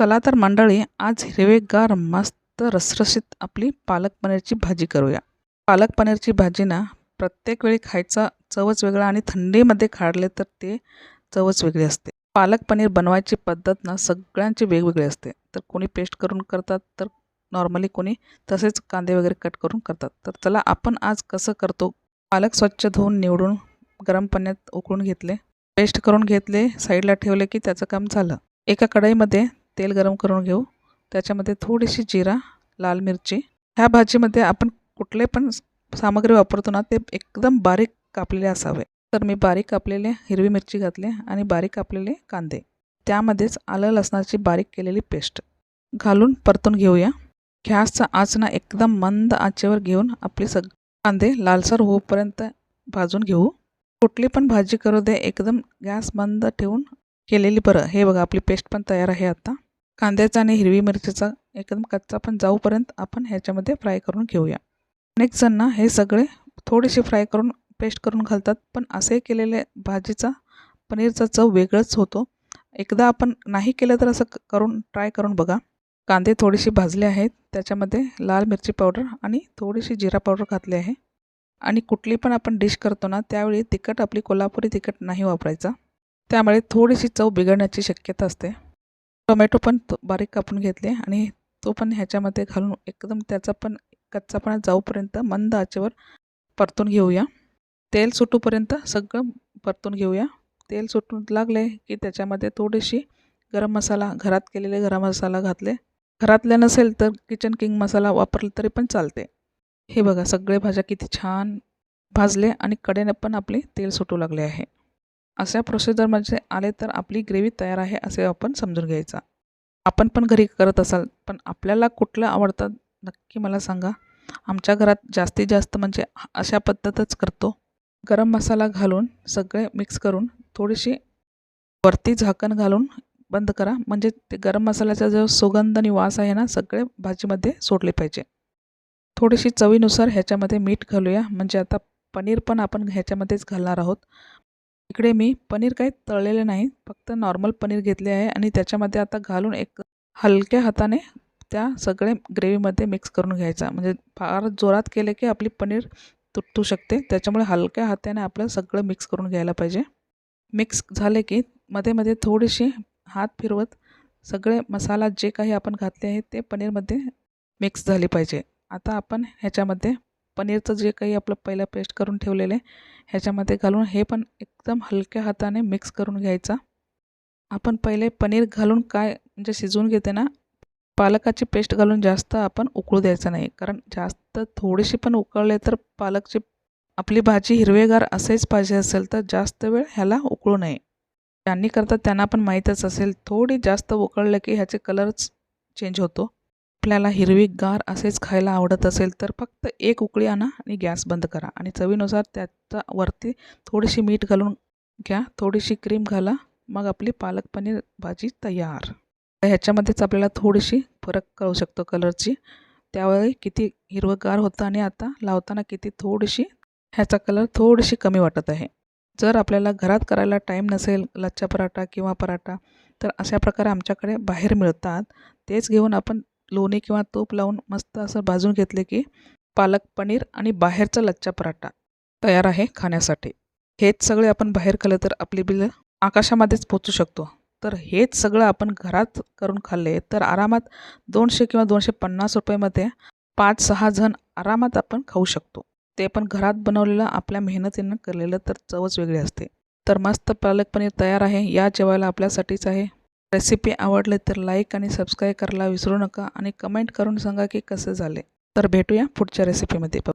चला तर मंडळी आज हिरवेगार मस्त रसरशीत आपली पालक पनीरची भाजी करूया. पालक पनीरची भाजी ना प्रत्येक वेळी खायचा चवच वेगळा आणि थंडीमध्ये खाडले तर ते चवच वेगळी असते. पालक पनीर बनवायची पद्धत ना सगळ्यांची वेगवेगळी असते. तर कोणी पेस्ट करून करतात तर नॉर्मली कोणी तसेच कांदे वगैरे कट करून करतात. तर चला आपण आज कसं करतो? पालक स्वच्छ धुवून निवडून गरम पाण्यात उकळून घेतले. पेस्ट करून घेतले साईडला ठेवले की त्याचं काम झालं. एका कढईमध्ये तेल गरम करून घेऊ. त्याच्यामध्ये थोडीशी जिरा लाल मिरची. ह्या भाजीमध्ये आपण कुठले पण सामग्री वापरतो ना ते एकदम बारीक कापलेले असावे. तर मी बारीक कापलेले हिरवी मिरची घातली आणि बारीक कापलेले कांदे. त्यामध्येच आलं लसणाची बारीक केलेली पेस्ट. घालून परतून घेऊया. गॅसचा आच ना एकदम मंद आचेवर घेऊन आपले सग कांदे लालसर होऊपर्यंत भाजून घेऊ. कुठली पण भाजी करू दे एकदम गॅस मंद ठेवून केलेली बरं. हे बघा आपली पेस्ट पण तयार आहे आता. कांद्याचा आणि हिरवी मिरचीचा एकदम कच्चा पण जाऊपर्यंत आपण ह्याच्यामध्ये फ्राय करून घेऊया. अनेक जण ना हे सगळे थोडेसे फ्राय करून पेस्ट करून घालतात पण असे केलेले भाजीचा पनीरचा चव वेगळंच होतो. एकदा आपण नाही केलं तर असं करून ट्राय करून बघा. कांदे थोडेसे भाजले आहेत त्याच्यामध्ये लाल मिरची पावडर आणि थोडीशी जिरा पावडर घातली आहे. आणि कुठली पण आपण डिश करतो ना त्यावेळी तिखट आपली कोल्हापुरी तिखट नाही वापरायचा. त्यामुळे थोडीशी चव बिघडण्याची शक्यता असते. टोमॅटो पण तो बारीक कापून घेतले आणि तो पण ह्याच्यामध्ये घालून एकदम त्याचा पण कच्चापणा जाऊपर्यंत मंद आचेवर परतून घेऊया. तेल सुटूपर्यंत सगळं परतून घेऊया. तेल सुटून लागले की त्याच्यामध्ये थोडीशी गरम मसाला घरात केलेले गरम मसाला घातले. घरातले नसेल तर किचन किंग मसाला वापरला तरी पण चालते. हे बघा सगळे भाज्या किती छान भाजले आणि कडेने पण आपले तेल सुटू लागले आहे. अशा प्रोसिजरमध्ये आले तर आपली ग्रेव्ही तयार आहे असे आपण समजून घ्यायचा. आपण पण घरी करत असाल पण आपल्याला कुठलं आवडतं नक्की मला सांगा. आमच्या घरात जास्तीत जास्त म्हणजे अशा पद्धतच करतो. गरम मसाला घालून सगळे मिक्स करून थोडीशी वरती झाकण घालून बंद करा. म्हणजे ते गरम मसाल्याचा जो सुगंध आणि वास आहे ना सगळे भाजीमध्ये सोडले पाहिजे. थोडीशी चवीनुसार ह्याच्यामध्ये मीठ घालूया. म्हणजे आता पनीर पण आपण ह्याच्यामध्येच घालणार आहोत. इकडे मी पनीर काही तळलेले नाही फक्त नॉर्मल पनीर घेतले आहे आणि त्याच्यामध्ये आता घालून एक हलक्या हाताने त्या सगळे ग्रेव्हीमध्ये मिक्स करून घ्यायचा. म्हणजे फार जोरात केले की आपली पनीर तुटू शकते. त्याच्यामुळे हलक्या हाताने आपलं सगळं मिक्स करून घ्यायला पाहिजे. मिक्स झाले की मध्ये मध्ये थोडीशी हात फिरवत सगळे मसाला जे काही आपण घातले आहे ते पनीरमध्ये मिक्स झाले पाहिजे. आता आपण ह्याच्यामध्ये पनीरचं जे काही आपलं पहिलं पेस्ट करून ठेवलेलं आहे ह्याच्यामध्ये घालून हे पण एकदम हलक्या हाताने मिक्स करून घ्यायचा. आपण पहिले पनीर घालून काय म्हणजे शिजवून घेते ना पालकाची पेस्ट घालून जास्त आपण उकळू द्यायचं नाही कारण जास्त थोडीशी पण उकळले तर पालकची आपली भाजी हिरवेगार असेच पाहिजे असेल तर जास्त वेळ ह्याला उकळू नये. ज्यांनी करतात त्यांना पण माहीतच असेल थोडी जास्त उकळलं की ह्याचे कलरच चेंज होतो. आपल्याला हिरवीगार असेच खायला आवडत असेल तर फक्त एक उकळी आणा आणि गॅस बंद करा. आणि चवीनुसार त्याचा वरती थोडीशी मीठ घालून घ्या थोडीशी क्रीम घाला मग आपली पालक पनीर भाजी तयार. ह्याच्यामध्येच आपल्याला थोडीशी फरक कळू शकतो कलरची. त्यावेळी किती हिरवंगार होतं आणि आता लावताना किती थोडीशी ह्याचा कलर थोडीशी कमी वाटत आहे. जर आपल्याला घरात करायला टाईम नसेल लच्छा पराठा किंवा पराठा तर अशा प्रकारे आमच्याकडे बाहेर मिळतात. तेच घेऊन आपण लोणी किंवा तूप लावून मस्त असं भाजून घेतले की पालक पनीर आणि बाहेरचा लच्छा पराठा तयार आहे खाण्यासाठी. हेच सगळे आपण बाहेर खाल्लं तर आपली बिलं आकाशामध्येच पोचू शकतो. तर हेच सगळं आपण घरात करून खाल्ले तर आरामात दोनशे किंवा दोनशे पन्नास रुपयेमध्ये पाच सहा जण आरामात आपण खाऊ शकतो. ते पण घरात बनवलेलं आपल्या मेहनतीनं केलेलं तर चवच वेगळी असते. तर मस्त पालक पनीर तयार आहे. या जेवायला आपल्यासाठीच आहे. रेसिपी आवडले तर लाईक आणि सबस्क्राईब करायला विसरू नका आणि कमेंट करून सांगा की कसे झाले. तर भेटूया पुढच्या रेसिपीमध्ये.